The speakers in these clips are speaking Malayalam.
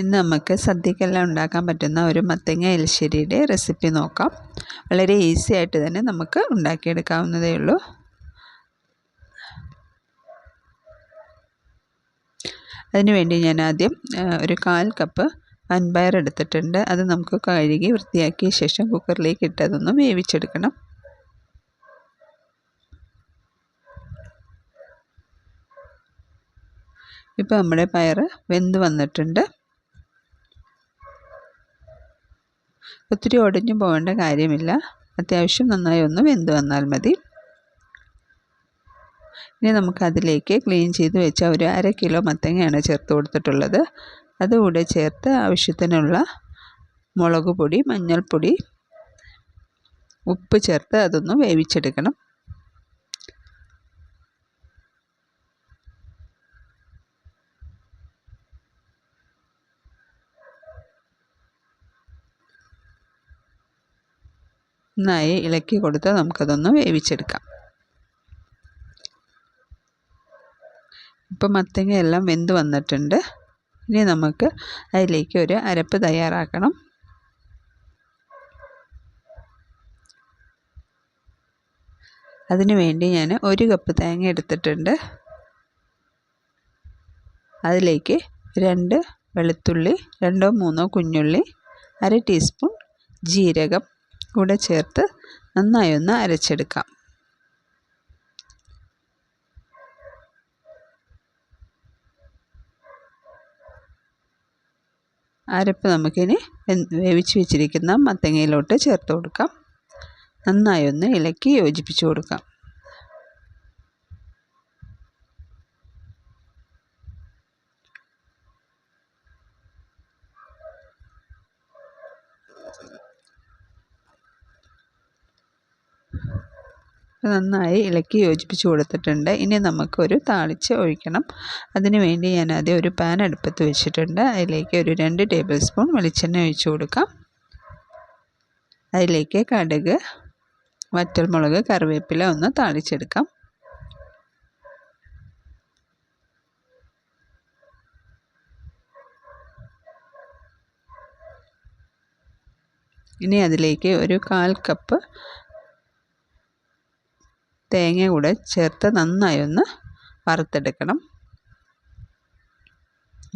ഇന്ന് നമുക്ക് സദ്യക്കെല്ലാം ഉണ്ടാക്കാൻ പറ്റുന്ന ഒരു മത്തങ്ങ എലിശ്ശേരിയുടെ റെസിപ്പി നോക്കാം. വളരെ ഈസി ആയിട്ട് തന്നെ നമുക്ക് ഉണ്ടാക്കിയെടുക്കാവുന്നതേ ഉള്ളൂ. അതിനുവേണ്ടി ഞാൻ ആദ്യം ഒരു കാൽ കപ്പ് വൻപയർ എടുത്തിട്ടുണ്ട്. അത് നമുക്ക് കഴുകി വൃത്തിയാക്കിയ ശേഷം കുക്കറിലേക്ക് ഇട്ടതൊന്ന് വേവിച്ചെടുക്കണം. ഇപ്പോൾ നമ്മുടെ പയർ വെന്ത് വന്നിട്ടുണ്ട്. ഒത്തിരി ഒടിഞ്ഞു പോകേണ്ട കാര്യമില്ല. അത്യാവശ്യം നന്നായി ഒന്ന് വെന്ത് വന്നാൽ മതി. ഇനി നമുക്കതിലേക്ക് ക്ലീൻ ചെയ്ത് വെച്ച ഒരു അര കിലോ മത്തങ്ങയാണ് ചേർത്ത് കൊടുത്തിട്ടുള്ളത്. അതുകൂടെ ചേർത്ത് ആവശ്യത്തിനുള്ള മുളക് പൊടി മഞ്ഞൾപ്പൊടി ഉപ്പ് ചേർത്ത് അതൊന്ന് വേവിച്ചെടുക്കണം. നന്നായി ഇളക്കി കൊടുത്ത് നമുക്കതൊന്ന് വേവിച്ചെടുക്കാം. ഇപ്പം മത്തങ്ങ എല്ലാം വെന്ത് വന്നിട്ടുണ്ട്. ഇനി നമുക്ക് അതിലേക്ക് ഒരു അരപ്പ് തയ്യാറാക്കണം. അതിനു വേണ്ടി ഞാൻ ഒരു കപ്പ് തേങ്ങ എടുത്തിട്ടുണ്ട്. അതിലേക്ക് രണ്ട് വെളുത്തുള്ളി രണ്ടോ മൂന്നോ കുഞ്ഞുള്ളി അര ടീസ്പൂൺ ജീരകം കൂടെ ചേർത്ത് നന്നായി ഒന്ന് അരച്ചെടുക്കാം. അരപ്പ് നമുക്കിനി വേവിച്ച് വെച്ചിരിക്കുന്ന മത്തങ്ങയിലോട്ട് ചേർത്ത് കൊടുക്കാം. നന്നായി ഒന്ന് ഇളക്കി യോജിപ്പിച്ച് കൊടുക്കാം. നന്നായി ഇളക്കി യോജിപ്പിച്ച് കൊടുത്തിട്ടുണ്ട്. ഇനി നമുക്കൊരു താളിച്ച് ഒഴിക്കണം. അതിന് വേണ്ടി ഞാൻ ആദ്യം ഒരു പാൻ അടുപ്പത്ത് വെച്ചിട്ടുണ്ട്. അതിലേക്ക് ഒരു രണ്ട് ടേബിൾ സ്പൂൺ വെളിച്ചെണ്ണ ഒഴിച്ചു കൊടുക്കാം. അതിലേക്ക് കടുക് വറ്റൽമുളക് കറിവേപ്പില ഒന്ന് താളിച്ചെടുക്കാം. ഇനി അതിലേക്ക് ഒരു കാൽ കപ്പ് തേങ്ങ കൂടെ ചേർത്ത് നന്നായി ഒന്ന് വറുത്തെടുക്കണം.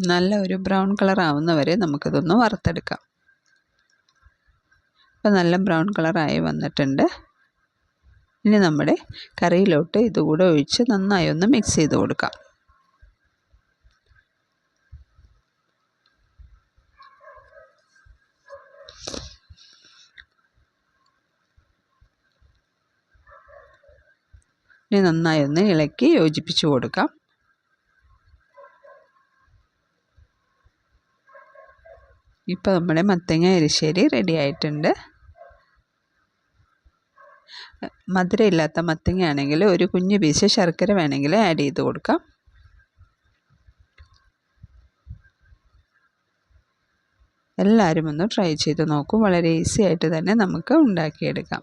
നല്ല ഒരു ബ്രൗൺ കളർ ആവുന്ന വരെ നമുക്കിതൊന്ന് വറുത്തെടുക്കാം. അപ്പോൾ നല്ല ബ്രൗൺ കളറായി വന്നിട്ടുണ്ട്. ഇനി നമ്മുടെ കറിയിലോട്ട് ഇതുകൂടെ ഒഴിച്ച് നന്നായി ഒന്ന് മിക്സ് ചെയ്ത് കൊടുക്കാം. ഇനി നന്നായി ഒന്ന് ഇളക്കി യോജിപ്പിച്ച് കൊടുക്കാം. ഇപ്പോൾ നമ്മുടെ മത്തങ്ങ എരിശ്ശേരി റെഡി ആയിട്ടുണ്ട്. മധുരമില്ലാത്ത മത്തങ്ങ ആണെങ്കിൽ ഒരു കുഞ്ഞു പീസ് ശർക്കര വേണമെങ്കിൽ ആഡ് ചെയ്ത് കൊടുക്കാം. എല്ലാവരും ഒന്ന് ട്രൈ ചെയ്ത് നോക്കൂ. വളരെ ഈസി ആയിട്ട് തന്നെ നമുക്ക് ഉണ്ടാക്കിയെടുക്കാം.